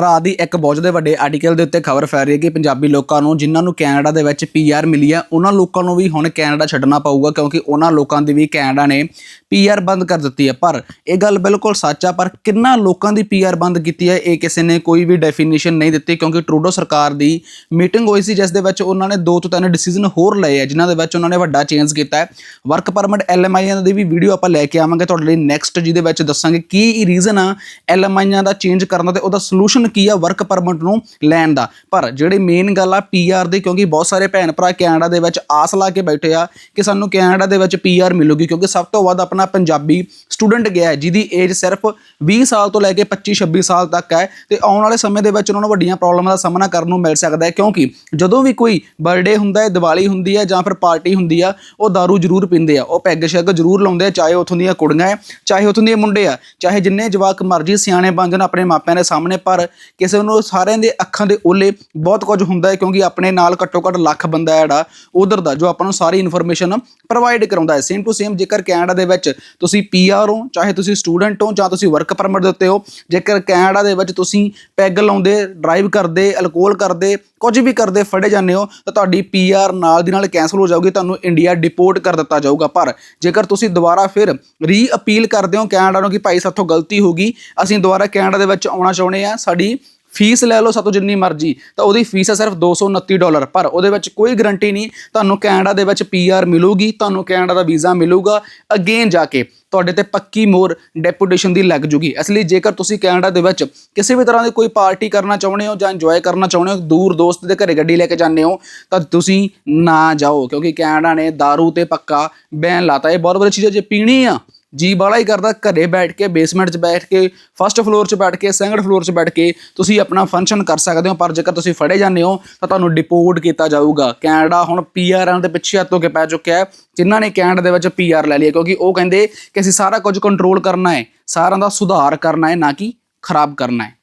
ਰਾਤ ਦੀ ਇੱਕ ਬਹੁਤ ਦੇ ਵੱਡੇ ਆਰਟੀਕਲ ਦੇ ਉੱਤੇ ਖਬਰ ਫੈਲ ਰਹੀ ਹੈ ਕਿ ਪੰਜਾਬੀ ਲੋਕਾਂ ਨੂੰ, ਜਿਨ੍ਹਾਂ ਨੂੰ ਕੈਨੇਡਾ ਦੇ ਵਿੱਚ ਪੀਆਰ ਮਿਲੀ ਹੈ, ਉਹਨਾਂ ਲੋਕਾਂ ਨੂੰ ਵੀ ਹੁਣ ਕੈਨੇਡਾ ਛੱਡਣਾ ਪਊਗਾ ਕਿਉਂਕਿ ਉਹਨਾਂ ਲੋਕਾਂ ਦੀ ਵੀ ਕੈਨੇਡਾ ਨੇ ਪੀਆਰ ਬੰਦ ਕਰ ਦਿੱਤੀ ਹੈ। ਪਰ ਇਹ ਗੱਲ ਬਿਲਕੁਲ ਸੱਚ ਆ, ਪਰ ਕਿੰਨਾ ਲੋਕਾਂ ਦੀ ਪੀਆਰ ਬੰਦ ਕੀਤੀ ਹੈ, ਇਹ ਕਿਸੇ ਨੇ ਕੋਈ ਵੀ ਡੈਫੀਨੇਸ਼ਨ ਨਹੀਂ ਦਿੱਤੀ ਕਿਉਂਕਿ ਟਰੂਡੋ ਸਰਕਾਰ ਦੀ ਮੀਟਿੰਗ ਹੋਈ ਸੀ, ਜਿਸ ਦੇ ਵਿੱਚ ਉਹਨਾਂ ਨੇ ਦੋ ਤੋਂ ਤਿੰਨ ਡਿਸੀਜਨ ਹੋਰ ਲਏ ਆ ਜਿਨ੍ਹਾਂ ਦੇ ਵਿੱਚ ਉਹਨਾਂ ਨੇ ਵੱਡਾ ਚੇਂਜ ਕੀਤਾ ਹੈ। ਵਰਕ ਪਰਮਿਟ ਐਲਐਮਆਈਆਂ ਦੀ ਵੀ ਵੀਡੀਓ ਆਪਾਂ ਲੈ ਕੇ ਆਵਾਂਗੇ, ਤੁਹਾਡੇ ਲਈ ਨੈਕਸਟ ਜਿਹਦੇ ਵਿੱਚ ਦੱਸਾਂਗੇ ਕੀ ਰੀਜ਼ਨ ਆ ਐਲਐਮਆਈਆਂ ਦਾ ਚੇਂਜ ਕਰਨ ਦਾ ਤੇ ਉਹਦਾ ਸੋਲੂਸ਼ਨ ਕੀ ਆ ਵਰਕ ਪਰਮਿਟ ਨੂੰ ਲੈਣ ਦਾ। ਪਰ ਜਿਹੜੇ ਮੇਨ ਗੱਲ ਆ ਪੀਆਰ ਦੀ, ਕਿਉਂਕਿ ਬਹੁਤ ਸਾਰੇ ਭੈਣ ਭਰਾ ਕੈਨੇਡਾ ਦੇ ਵਿੱਚ ਆਸ ਲਾ ਕੇ ਬੈਠੇ ਆ ਕਿ ਸਾਨੂੰ ਕੈਨੇਡਾ ਦੇ ਵਿੱਚ ਪੀਆਰ ਮਿਲੂਗੀ, ਕਿਉਂਕਿ ਸਭ ਤੋਂ ਵੱਧ ਆਪਣਾ ਪੰਜਾਬੀ ਸਟੂਡੈਂਟ ਗਿਆ ਜਿਹਦੀ ਏਜ ਸਿਰਫ 20 ਸਾਲ ਤੋਂ ਲੈ ਕੇ 25 26 ਸਾਲ ਤੱਕ ਹੈ। ਤੇ ਆਉਣ ਵਾਲੇ ਸਮੇਂ ਦੇ ਵਿੱਚ ਉਹਨਾਂ ਨੂੰ ਵੱਡੀਆਂ ਪ੍ਰੋਬਲਮਾਂ ਦਾ ਸਾਹਮਣਾ ਕਰਨ ਨੂੰ ਮਿਲ ਸਕਦਾ ਹੈ, ਕਿਉਂਕਿ ਜਦੋਂ ਵੀ ਕੋਈ ਬਰਥਡੇ ਹੁੰਦਾ ਹੈ, ਦੀਵਾਲੀ ਹੁੰਦੀ ਹੈ ਜਾਂ ਫਿਰ ਪਾਰਟੀ ਹੁੰਦੀ ਆ, ਉਹ दारू ਜ਼ਰੂਰ ਪੀਂਦੇ ਆ। ਉਹ ਪੈਗ ਸ਼ੈਗ ਜ਼ਰੂਰ ਲਾਉਂਦੇ ਆ, ਚਾਹੇ ਉਥੋਂ ਦੀਆਂ ਕੁੜੀਆਂ ਹੈ, ਚਾਹੇ ਉਥੋਂ ਦੇ ਮੁੰਡੇ ਆ, ਚਾਹੇ ਜਿੰਨੇ ਜਵਾਕ ਮਰਜ਼ੀ ਸਿਆਣੇ ਬਣ ਜਾਣ ਆਪਣੇ ਮਾਪਿਆਂ ਦੇ ਸਾਹਮਣੇ, ਪਰ ਕਿਸੇ ਨੂੰ ਸਾਰਿਆਂ ਦੇ ਅੱਖਾਂ ਦੇ ਓਲੇ ਬਹੁਤ ਕੁਝ ਹੁੰਦਾ ਹੈ ਕਿਉਂਕਿ ਆਪਣੇ ਨਾਲ ਘੱਟੋ ਘੱਟ ਲੱਖ ਬੰਦਾ ਜਿਹੜਾ ਉਧਰ ਦਾ, ਜੋ ਆਪਾਂ ਨੂੰ ਸਾਰੀ ਇਨਫੋਰਮੇਸ਼ਨ ਪ੍ਰੋਵਾਈਡ ਕਰਾਉਂਦਾ ਹੈ। ਸੇਮ ਟੂ ਸੇਮ ਜੇਕਰ ਕੈਨੇਡਾ ਦੇ ਵਿੱਚ ਤੁਸੀਂ ਪੀਆਰ ਹੋ, ਚਾਹੇ ਤੁਸੀਂ ਸਟੂਡੈਂਟ ਹੋ ਜਾਂ ਤੁਸੀਂ ਵਰਕ ਪਰਮਿਟ ਦੇ ਉੱਤੇ ਹੋ, ਜੇਕਰ ਕੈਨੇਡਾ ਦੇ ਵਿੱਚ ਤੁਸੀਂ ਪੈਗ ਲਾਉਂਦੇ ਡਰਾਈਵ ਕਰਦੇ ਅਲਕੋਹਲ ਕਰਦੇ, ਕੁਝ ਵੀ ਕਰਦੇ, ਫੜੇ ਜਾਂਦੇ ਹੋ, ਤਾਂ ਤੁਹਾਡੀ ਪੀਆਰ ਨਾਲ ਦੀ ਨਾਲ ਕੈਨਸਲ ਹੋ ਜਾਊਗੀ, ਤੁਹਾਨੂੰ ਇੰਡੀਆ ਡਿਪੋਰਟ ਕਰ ਦਿੱਤਾ ਜਾਊਗਾ। ਪਰ ਜੇਕਰ ਤੁਸੀਂ ਦੁਬਾਰਾ ਫਿਰ ਰੀ ਅਪੀਲ ਕਰਦੇ ਹੋ ਕੈਨੇਡਾ ਨੂੰ ਕਿ ਭਾਈ ਸਾਥੋਂ ਗਲਤੀ ਹੋ ਗਈ, ਅਸੀਂ ਦੁਬਾਰਾ ਕੈਨੇਡਾ ਦੇ ਵਿੱਚ ਆਉਣਾ ਚਾਹੁੰਦੇ ਆ ਸਾਡੀ ਫੀਸ ਲੈ ਲਓ ਸਾਤੋਂ ਜਿੰਨੀ ਮਰਜ਼ੀ, ਤਾਂ ਉਹਦੀ ਫੀਸ ਹੈ ਸਿਰਫ 229 ਡਾਲਰ, ਪਰ ਉਹਦੇ ਵਿੱਚ ਕੋਈ ਗਰੰਟੀ ਨਹੀਂ, ਤੁਹਾਨੂੰ ਕੈਨੇਡਾ ਦੇ ਵਿੱਚ ਪੀਆਰ ਮਿਲੂਗੀ, ਤੁਹਾਨੂੰ ਕੈਨੇਡਾ ਦਾ ਵੀਜ਼ਾ ਮਿਲੂਗਾ ਅਗੇਨ ਜਾ ਕੇ ਤੁਹਾਡੇ ਤੇ ਪੱਕੀ ਮੋਰ ਡੈਪੂਟੇਸ਼ਨ ਦੀ ਲੱਗ ਜੂਗੀ। ਇਸ ਲਈ ਜੇਕਰ ਤੁਸੀਂ ਕੈਨੇਡਾ ਦੇ ਵਿੱਚ ਕਿਸੇ ਵੀ ਤਰ੍ਹਾਂ ਦੀ ਕੋਈ ਪਾਰਟੀ ਕਰਨਾ ਚਾਹੁੰਦੇ ਹੋ ਜਾਂ ਇੰਜੋਏ ਕਰਨਾ ਚਾਹੁੰਦੇ ਹੋ, ਦੂਰ ਦੋਸਤ ਦੇ ਘਰੇ ਗੱਡੀ ਲੈ ਕੇ ਜਾਂਦੇ ਹੋ, ਤਾਂ ਤੁਸੀਂ ਨਾ ਜਾਓ, ਕਿਉਂਕਿ ਕੈਨੇਡਾ ਨੇ दारू ਤੇ ਪੱਕਾ ਬੈਨ ਲਾਤਾ। ਇਹ ਬਹੁਤ ਵਧੀਆ ਚੀਜ਼ ਹੈ, ਜੇ ਪੀਣੀ ਆ ਜੀ ਬਾਲਾ ਹੀ ਕਰਦਾ, ਘਰੇ ਬੈਠ ਕੇ ਬੇਸਮੈਂਟ 'ਚ ਬੈਠ ਕੇ ਫਸਟ ਫਲੋਰ 'ਚ ਬੈਠ ਕੇ ਸੈਕੰਡ ਫਲੋਰ 'ਚ ਬੈਠ ਕੇ ਤੁਸੀਂ ਆਪਣਾ ਫੰਕਸ਼ਨ ਕਰ ਸਕਦੇ ਹੋ, ਪਰ ਜੇਕਰ ਤੁਸੀਂ ਫੜੇ ਜਾਂਦੇ ਹੋ, ਤਾਂ ਤੁਹਾਨੂੰ ਡਿਪੋਰਟ ਕੀਤਾ ਜਾਊਗਾ। ਕੈਨੇਡਾ ਹੁਣ ਪੀਆਰਾਂ ਦੇ ਪਿੱਛੇ ਹੱਥੋਂ ਹੋ ਕੇ ਪੈ ਚੁੱਕਿਆ ਹੈ, ਜਿਨ੍ਹਾਂ ਨੇ ਕੈਨੇਡਾ ਦੇ ਵਿੱਚ ਪੀਆਰ ਲੈ ਲਈ ਕਿਉਂਕਿ ਉਹ ਕਹਿੰਦੇ ਕਿ ਅਸੀਂ ਸਾਰਾ ਕੁਝ ਕੰਟਰੋਲ ਕਰਨਾ ਹੈ, ਸਾਰਿਆਂ ਦਾ ਸੁਧਾਰ ਕਰਨਾ ਹੈ, ਨਾ ਕਿ ਖਰਾਬ ਕਰਨਾ ਹੈ।